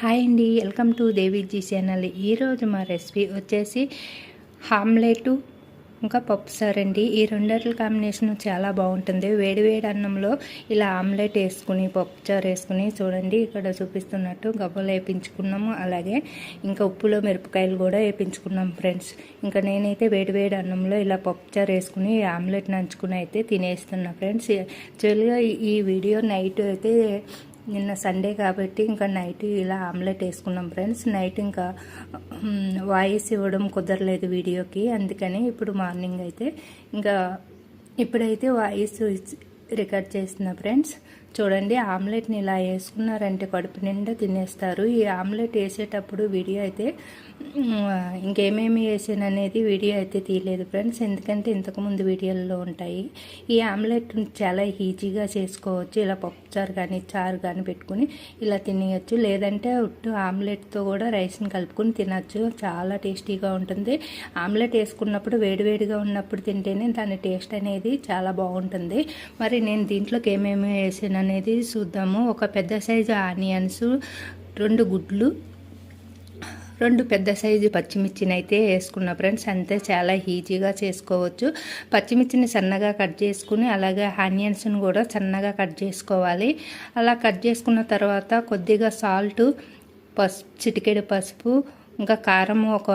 Hi అండి welcome to Deviji channel. ఈరోజు మా రెసిపీ వచ్చేసి ఆమ్లెట్ ఇంకా పప్పు సార్ అండి. ఈ రెండట్ల కాంబినేషన్ చాలా బాగుంటుంది. వేడివేడి అన్నంలో ఇలా ఆమ్లెట్ వేసుకుని పప్పు చారు వేసుకుని చూడండి ఇక్కడ చూపిస్తున్నట్టు గబ్బలు వేయించుకున్నాము అలాగే ఇంకా ఉప్పులో మిరపకాయలు కూడా వేయించుకున్నాం ఫ్రెండ్స్. ఇంకా నేనైతే వేడివేడి అన్నంలో ఇలా పప్పు చారు వేసుకుని ఆమ్లెట్ నంచుకుని అయితే తినేస్తున్నా ఫ్రెండ్స్. యాక్చువల్గా ఈ వీడియో నైట్ అయితే నిన్న సండే కాబట్టి ఇంకా నైట్ ఇలా ఆమ్లెట్ వేసుకున్నాం ఫ్రెండ్స్. నైట్ ఇంకా వాయిస్ ఇవ్వడం కుదరలేదు వీడియోకి. అందుకని ఇప్పుడు మార్నింగ్ అయితే ఇంకా ఇప్పుడైతే వాయిస్ రికార్డ్ చేస్తున్నా ఫ్రెండ్స్. చూడండి ఆమ్లెట్ని ఇలా వేసుకున్నారంటే కడుపు నిండా తినేస్తారు. ఈ ఆమ్లెట్ వేసేటప్పుడు వీడియో అయితే ఇంకేమేమి వేసాను అనేది వీడియో అయితే తీయలేదు ఫ్రెండ్స్. ఎందుకంటే ఇంతకుముందు వీడియోల్లో ఉంటాయి. ఈ ఆమ్లెట్ చాలా ఈజీగా చేసుకోవచ్చు. ఇలా పప్పు చారు కానీ చారు కానీ పెట్టుకుని ఇలా తినేయచ్చు. లేదంటే ఉట్టు ఆమ్లెట్తో కూడా రైస్ని కలుపుకొని తినచ్చు. చాలా టేస్టీగా ఉంటుంది. ఆమ్లెట్ వేసుకున్నప్పుడు వేడివేడిగా ఉన్నప్పుడు తింటేనే దాని టేస్ట్ అనేది చాలా బాగుంటుంది. మరి నేను దీంట్లోకి ఏమేమి వేసాను అనేది చూద్దాము. ఒక పెద్ద సైజు ఆనియన్స్ రెండు గుడ్లు రెండు పెద్ద సైజు పచ్చిమిర్చిని అయితే వేసుకున్న ఫ్రెండ్స్. అంతే చాలా ఈజీగా చేసుకోవచ్చు. పచ్చిమిర్చిని సన్నగా కట్ చేసుకుని అలాగే ఆనియన్స్ని కూడా సన్నగా కట్ చేసుకోవాలి. అలా కట్ చేసుకున్న తర్వాత కొద్దిగా సాల్ట్ పసుపు చిటికెడు పసుపు ఇంకా కారం ఒక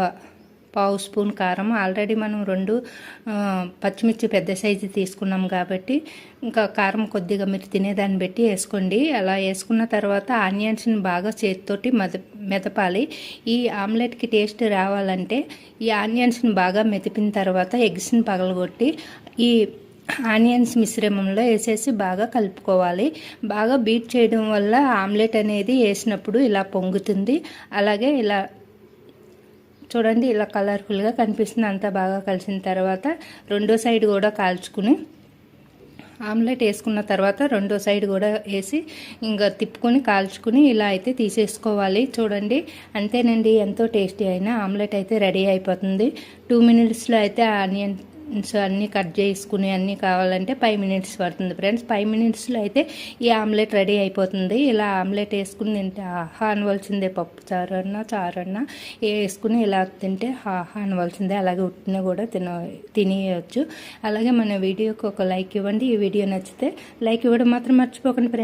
పావు స్పూన్ కారం ఆల్రెడీ మనం రెండు పచ్చిమిర్చి పెద్ద సైజు తీసుకున్నాం కాబట్టి ఇంకా కారం కొద్దిగా మీరు తినేదాన్ని బట్టి వేసుకోండి. అలా వేసుకున్న తర్వాత ఆనియన్స్ని బాగా చేతితోటి మెద మెదపాలి. ఈ ఆమ్లెట్కి టేస్ట్ రావాలంటే ఈ ఆనియన్స్ని బాగా మెదిపిన తర్వాత ఎగ్స్ని పగలగొట్టి ఈ ఆనియన్స్ మిశ్రమంలో వేసేసి బాగా కలుపుకోవాలి. బాగా బీట్ చేయడం వల్ల ఆమ్లెట్ అనేది వేసినప్పుడు ఇలా పొంగుతుంది. అలాగే ఇలా చూడండి ఇలా కలర్ఫుల్గా కనిపిస్తుంది. అంతా బాగా కలిసిన తర్వాత రెండో సైడ్ కూడా కాల్చుకుని ఆమ్లెట్ వేసుకున్న తర్వాత రెండో సైడ్ కూడా వేసి ఇంకా తిప్పుకొని కాల్చుకుని ఇలా అయితే తీసేసుకోవాలి. చూడండి అంతేనండి ఎంతో టేస్టీ అయిన ఆమ్లెట్ అయితే రెడీ అయిపోతుంది. టూ మినిట్స్లో అయితే ఆనియన్ సో అన్నీ కట్ చేసుకుని అన్నీ కావాలంటే ఫైవ్ మినిట్స్ పడుతుంది ఫ్రెండ్స్. ఫైవ్ మినిట్స్లో అయితే ఈ ఆమ్లెట్ రెడీ అయిపోతుంది. ఇలా ఆమ్లెట్ వేసుకుని తింటే ఆహా అనవలసిందే పప్పు చారు అన్నా చారు అన్నా వేసుకుని ఇలా తింటే ఆహా అనవలసిందే. అలాగే ఉట్టిన కూడా తిన తినేయచ్చు. అలాగే మన వీడియోకి ఒక లైక్ ఇవ్వండి. ఈ వీడియో నచ్చితే లైక్ ఇవ్వడం మాత్రం మర్చిపోకండి ఫ్రెండ్స్.